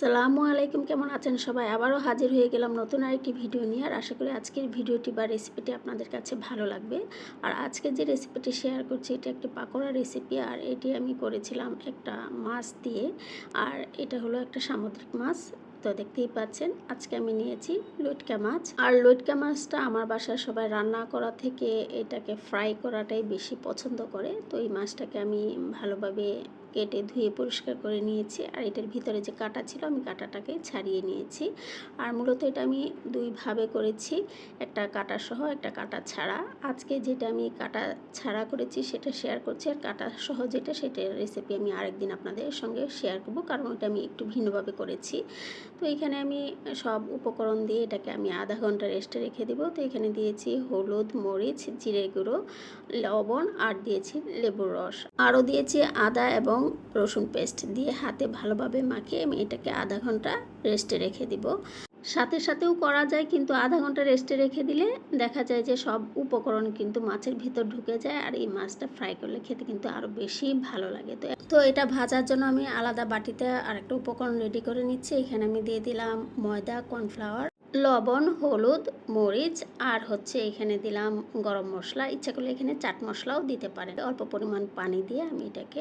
সালামু আলাইকুম, কেমন আছেন সবাই? আবারও হাজির হয়ে গেলাম নতুন আর একটি ভিডিও নিয়ে, আর আশা করি আজকের ভিডিওটি বা রেসিপিটি আপনাদের কাছে ভালো লাগবে। আর আজকে যে রেসিপিটি শেয়ার করছি, এটা একটি পাকোড়া রেসিপি আর এটি আমি করেছিলাম একটা মাছ দিয়ে, আর এটা হলো একটা সামুদ্রিক মাছ। তো দেখতেই পাচ্ছেন, আজকে আমি নিয়েছি লটকা মাছ। আর লটকা মাছটা আমার বাসায় সবাই রান্না করা থেকে এটাকে ফ্রাই করাটাই বেশি পছন্দ করে। তো এই মাছটাকে আমি ভালোভাবে কেটে ধুয়ে পরিষ্কার করে নিয়েছি। আর এটার ভিতরে যে কাটা ছিল, আমি কাটাটাকে ছাড়িয়ে নিয়েছি। আর মূলত এটা আমি দুইভাবে করেছি, একটা কাটা সহ, একটা কাটা ছাড়া। আজকে যেটা আমি কাটা ছাড়া করেছি, সেটা শেয়ার করছি। আর কাটা সহ যেটা, সেটার রেসিপি আমি আরেকদিন আপনাদের সঙ্গে শেয়ার করব। কারণ ওটা আমি একটু ভিন্নভাবে করেছি। তো এখানে আমি সব উপকরণ দিয়ে এটাকে আমি আধা ঘণ্টা রেস্টে রেখে দেবো। তো এখানে দিয়েছি হলুদ, মরিচ, জিরে গুঁড়ো, লবণ আর দিয়েছি লেবুর রস। আরও দিয়েছি আদা এবং রসুন পেস্ট দিয়ে হাতে ভালোভাবে মাখিয়ে আমি এটাকে আধা ঘণ্টা রেস্টে রেখে দিব। সাথে সাথেও করা যায়, কিন্তু আধা ঘণ্টা রেস্টে রেখে দিলে দেখা যায় যে সব উপকরণ কিন্তু মাছের ভিতর ঢুকে যায় আর এই মাছটা ফ্রাই করলে খেতে কিন্তু আরও বেশি ভালো লাগে। তো তো এটা ভাজার জন্য আমি আলাদা বাটিতে আরেকটা উপকরণ রেডি করে নিচ্ছি। এখানে আমি দিয়ে দিলাম ময়দা কর্নফ্লাওয়ার লবণ, হলুদ, মরিচ, আর হচ্ছে এখানে দিলাম গরম মশলা। ইচ্ছা করলে এখানে চাট মশলাও দিতে পারেন। অল্প পরিমাণ পানি দিয়ে আমি এটাকে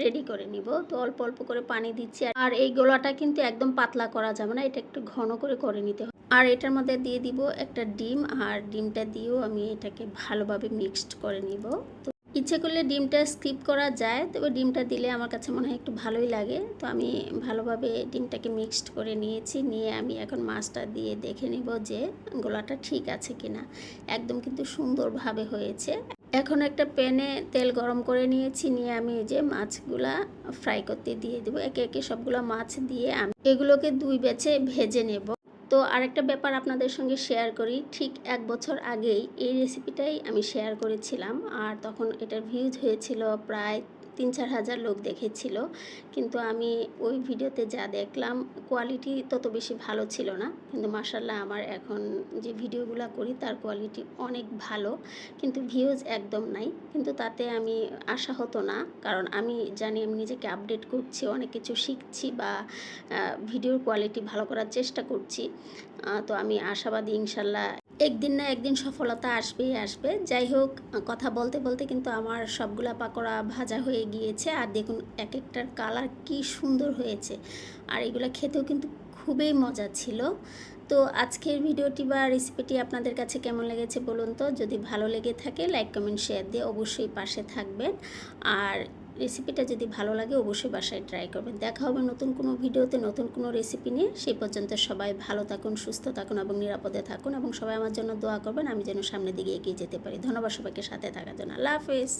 রেডি করে নিব। তো অল্প অল্প করে পানি দিচ্ছি। আর এই গোলাটা কিন্তু একদম পাতলা করা যাবে না, এটা একটু ঘন করে করে নিতে হবে। আর এটার মধ্যে দিয়ে দিব একটা ডিম। আর ডিমটা দিয়েও আমি এটাকে ভালোভাবে মিক্সড করে নিব। তো ইচ্ছে করলে ডিমটা স্কিপ করা যায়, তবে ডিমটা দিলে আমার কাছে মনে হয় একটু ভালোই লাগে। তো আমি ভালোভাবে ডিমটাকে মিক্সড করে নিয়েছি, নিয়ে আমি এখন মাছটা দিয়ে দেখে নিব যে গোলাটা ঠিক আছে কিনা। একদম কিন্তু সুন্দরভাবে হয়েছে। এখন একটা প্যানে তেল গরম করে নিয়েছি, নিয়ে আমি এই যে মাছগুলা ফ্রাই করতে দিয়ে দেবো। একে একে সবগুলো মাছ দিয়ে আমি এগুলোকে দুই বেছে ভেজে নেব। তো আরেকটা ব্যাপার আপনাদের সঙ্গে শেয়ার করি। ঠিক এক বছর আগেই এই রেসিপিটাই আমি শেয়ার করেছিলাম। আর তখন এটার ভিউজ হয়েছিল প্রায় তিন চার হাজার লোক দেখেছিল। কিন্তু আমি ওই ভিডিওতে যা দেখলাম কোয়ালিটি তত বেশি ভালো ছিল না। কিন্তু মার্শাল্লাহ আমার এখন যে ভিডিওগুলো করি, তার কোয়ালিটি অনেক ভালো। কিন্তু ভিউজ একদম নাই। কিন্তু তাতে আমি আশা হতো না। কারণ আমি জানি আমি নিজেকে আপডেট করছি, অনেক কিছু শিখছি বা ভিডিওর কোয়ালিটি ভালো করার চেষ্টা করছি। তো আমি আশাবাদী ইনশাল্লাহ একদিন না একদিন সফলতা আসবেই আসবে। যাই হোক, কথা বলতে বলতে কিন্তু আমার সবগুলা পাকোড়া ভাজা হয়ে গিয়েছে। আর দেখুন এক একটার কালার কি সুন্দর হয়েছে। আর এগুলো খেতেও কিন্তু খুবই মজা ছিল। তো আজকের ভিডিওটি বা রেসিপিটি আপনাদের কাছে কেমন লেগেছে বলুন তো? যদি ভালো লেগে থাকে লাইক কমেন্ট শেয়ার দিয়ে অবশ্যই পাশে থাকবেন। আর রেসিপিটা যদি ভালো লাগে, অবশ্যই বাসায় ট্রাই করবেন। দেখা হবে নতুন কোনো ভিডিওতে, নতুন কোনো রেসিপি নিয়ে। সেই পর্যন্ত সবাই ভালো থাকুন, সুস্থ থাকুন এবং নিরাপদে থাকুন এবং সবাই আমার জন্য দোয়া করবেন। আমি যেন সামনের দিকে এগিয়ে যেতে পারি। ধন্যবাদ সবাইকে সাথে থাকার জন্য। আল্লাহ হাফেজ।